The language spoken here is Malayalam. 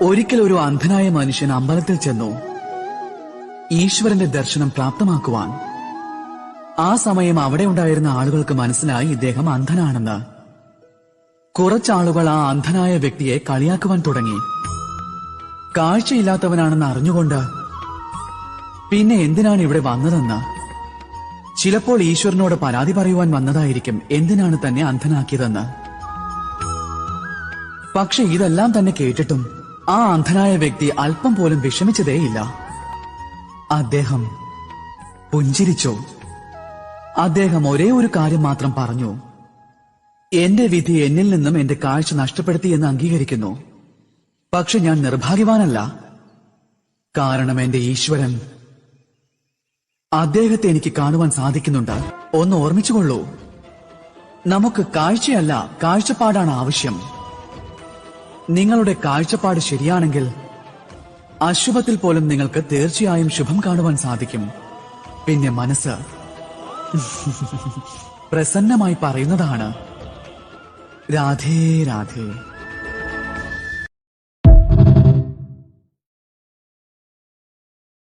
ഒരിക്കൽ ഒരു അന്ധനായ മനുഷ്യൻ അമ്പലത്തിൽ ചെന്നു ഈശ്വരന്റെ ദർശനം പ്രാപ്തമാക്കുവാൻ. ആ സമയം അവിടെ ഉണ്ടായിരുന്ന ആളുകൾക്ക് മനസ്സിലായി ഇദ്ദേഹം അന്ധനാണെന്ന്. കുറച്ചാളുകൾ ആ അന്ധനായ വ്യക്തിയെ കളിയാക്കുവാൻ തുടങ്ങി. കാഴ്ചയില്ലാത്തവനാണെന്ന് അറിഞ്ഞുകൊണ്ട് പിന്നെ എന്തിനാണ് ഇവിടെ വന്നതെന്ന്? ചിലപ്പോൾ ഈശ്വരനോട് പരാതി പറയുവാൻ വന്നതായിരിക്കും എന്തിനാണ് തന്നെ അന്ധനാക്കിയതെന്ന്. പക്ഷെ ഇതെല്ലാം തന്നെ കേട്ടിട്ടും ആ അന്ധനായ വ്യക്തി അല്പം പോലും വിഷമിച്ചതേയില്ല. അദ്ദേഹം പുഞ്ചിരിച്ചു. അദ്ദേഹം ഒരേ ഒരു കാര്യം മാത്രം പറഞ്ഞു. എന്റെ വിധി എന്നിൽ നിന്നും എന്റെ കാഴ്ച നഷ്ടപ്പെടുത്തി എന്ന് അംഗീകരിക്കുന്നു. പക്ഷെ ഞാൻ നിർഭാഗ്യവാനല്ല. കാരണം എന്റെ ഈശ്വരൻ അദ്ദേഹത്തെ എനിക്ക് കാണുവാൻ സാധിക്കുന്നുണ്ട്. ഒന്ന് ഓർമ്മിച്ചുകൊള്ളൂ. നമുക്ക് കാഴ്ചയല്ല കാഴ്ചപ്പാടാണ് ആവശ്യം. നിങ്ങളുടെ കാഴ്ചപ്പാട് ശരിയാണെങ്കിൽ അശുഭത്തിൽ പോലും നിങ്ങൾക്ക് തീർച്ചയായും ശുഭം കാണുവാൻ സാധിക്കും. പിന്നെ മനസ്സ് പ്രസന്നമായി പറയുന്നതാണ് രാധേ രാധേ.